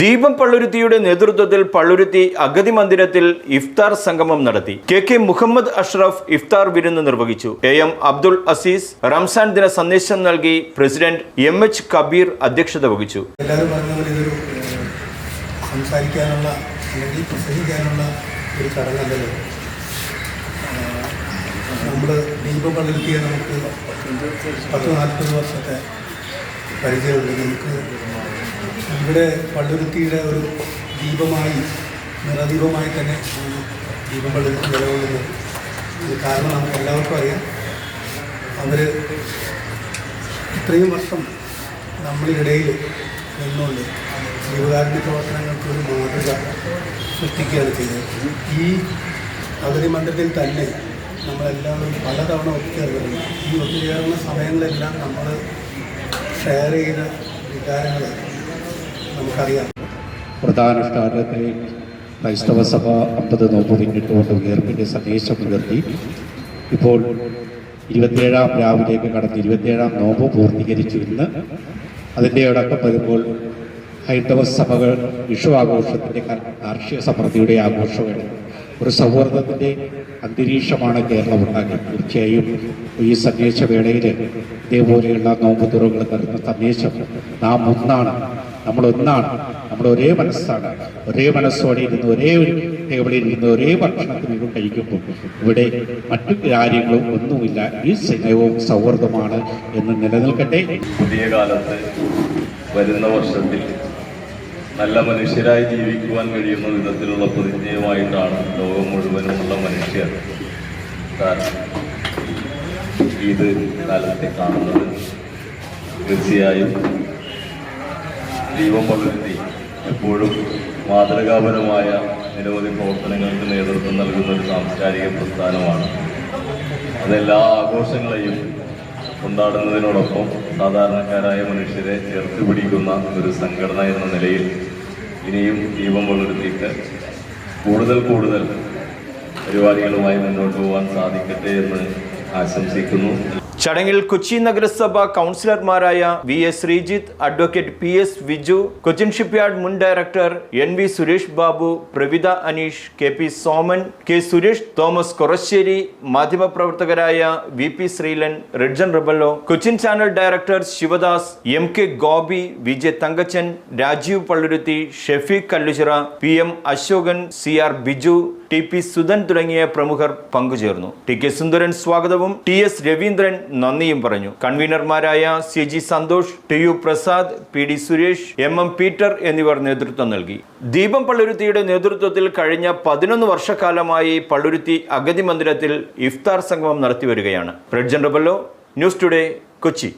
ദീപം പള്ളുരുത്തിയുടെ നേതൃത്വത്തിൽ പള്ളുരുത്തി അഗതി മന്ദിരത്തിൽ ഇഫ്താർ സംഗമം നടത്തി. കെ കെ മുഹമ്മദ് അഷ്റഫ് ഇഫ്താർ വിരുന്ന് നിർവഹിച്ചു. എ എം അബ്ദുൾ അസീസ് റംസാൻ ദിന സന്ദേശം നൽകി പ്രസിഡന്റ് എം എച്ച് കബീർ അധ്യക്ഷത വഹിച്ചു. സംസാരിക്കാനുള്ള ഒരു നമ്മൾ ദീപം പള്ളിരുത്തിയെ നമുക്ക് പത്ത് നാൽപ്പത് വർഷത്തെ പരിചയമുണ്ട് നമുക്ക് ഇവിടെ പള്ളുരുത്തിയുടെ ഒരു ദീപമായി നിറദീപമായി തന്നെ ദീപം പള്ളുരുത്തി നിലകൊള്ളുന്നത് ഇത് കാരണം നമുക്ക് എല്ലാവർക്കും അറിയാം. അവർ ഇത്രയും വർഷം നമ്മളിടയിൽ നിന്നുകൊണ്ട് ജീവകാരുണ്യ പ്രവർത്തനങ്ങൾക്ക് ഒരു മാതൃക സൃഷ്ടിക്കുകയാണ് ചെയ്തത്. ഈ അവധി മണ്ഡലത്തിൽ തന്നെ നമ്മളെല്ലാവരും പലതവണ ഒത്തുചേർന്നിട്ടുണ്ട്. ഈ ഒത്തുചേർന്ന സമയങ്ങളെല്ലാം നമ്മൾ ഷെയർ ചെയ്ത വികാരങ്ങൾ നമുക്കറിയാം. പ്രധാന സ്ഥാനത്തെ ക്രൈസ്തവ സഭ അമ്പത് നോമ്പ് പിന്നിട്ടുകൊണ്ട് ഉയർപ്പിന്റെ സന്ദേശം ഉയർത്തി ഇപ്പോൾ ഇരുപത്തിയേഴാം രാവിലേക്ക് കടന്ന് ഇരുപത്തിയേഴാം നോമ്പ് പൂർത്തീകരിച്ചു ഇന്ന്. അതിന്റെ അടക്കം വരുമ്പോൾ ഹൈന്ദവ സഭകൾ വിഷു ആഘോഷത്തിന്റെ കാർഷിക സമൃദ്ധിയുടെ ആഘോഷമാണ് ഒരു സൗഹൃദത്തിന്റെ അന്തരീക്ഷമാണ് കേരളം ഉണ്ടാക്കിയത്. തീർച്ചയായും ഈ സന്ദേശവേളയിൽ ഇതേപോലെയുള്ള നോമ്പ് തുറകൾ തരുന്ന സന്ദേശം നാം ഒന്നാണ്. നമ്മൾ ഒന്നാണ്. നമ്മൾ ഒരേ മനസ്സാണ്. ഒരേ മനസ്സോടെ ഇരുന്ന് ഒരേ ടേബിളിൽ ഇരുന്ന് ഒരേ ഭക്ഷണത്തിൽ ഇരുന്ന് കഴിക്കുമ്പോൾ ഇവിടെ മറ്റു കാര്യങ്ങളും ഒന്നുമില്ല. ഈ സ്നേഹവും സൗഹൃദമാണ് എന്ന് നിലനിൽക്കട്ടെ. പുതിയ കാലത്ത് വരുന്ന വർഷത്തിൽ നല്ല മനുഷ്യരായി ജീവിക്കുവാൻ കഴിയുന്ന വിധത്തിലുള്ള പ്രതിജ്ഞയുമായിട്ടാണ് ലോകം മുഴുവനുമുള്ള മനുഷ്യർ കാരണം ഇത് കാലത്തെ കാണുന്നത്. തീർച്ചയായും ദൈവം പകർത്തി എപ്പോഴും മാതൃകാപരമായ നിരവധി പ്രവർത്തനങ്ങൾക്ക് നേതൃത്വം നൽകുന്ന ഒരു സാംസ്കാരിക പ്രസ്ഥാനമാണ്. അതെല്ലാ ആഘോഷങ്ങളെയും കൊണ്ടാടുന്നതിനോടൊപ്പം സാധാരണക്കാരായ മനുഷ്യരെ ചേർത്ത് പിടിക്കുന്ന ഒരു സംഘടന എന്ന നിലയിൽ ഇനിയും ദീപം വളർത്തിയിട്ട് കൂടുതൽ കൂടുതൽ പരിപാടികളുമായി മുന്നോട്ട് പോകാൻ സാധിക്കട്ടെ എന്ന് ആശംസിക്കുന്നു. ചടങ്ങിൽ കൊച്ചി നഗരസഭ കൗൺസിലർമാരായ V S Sreejith advocate P S Viju Cochin shipyard മുൻ director N V Suresh Babu Pravitha Aneesh K P Soman K Suresh Thomas Korassery മാധ്യമപ്രവർത്തകരായ V P Sreelan Ridjan Rebello Cochin channel director Sivadas M K Gopi Vijay Thankachan Rajeev Palluruthy Shefeeq Kalluchira P M Ashokan C R Biju T P Sudhan തുടങ്ങിയ പ്രമുഖർ പങ്കുചേർന്നു. T K സുന്ദരൻ സ്വാഗതവും T S Raveendran നന്ദിയും പറഞ്ഞു. കൺവീനർമാരായ C G Santhosh T U Prasad P D Suresh M M Peter എന്നിവർ നേതൃത്വം നൽകി. ദീപം പള്ളുരുത്തിയുടെ നേതൃത്വത്തിൽ കഴിഞ്ഞ പതിനൊന്ന് വർഷക്കാലമായി പള്ളുരുത്തി അഗതി മന്ദിരത്തിൽ ഇഫ്താർ സംഗമം നടത്തിവരികയാണ്. പ്രഡ് ജനറബല്ലോ ന്യൂസ് ടുഡേ കൊച്ചി.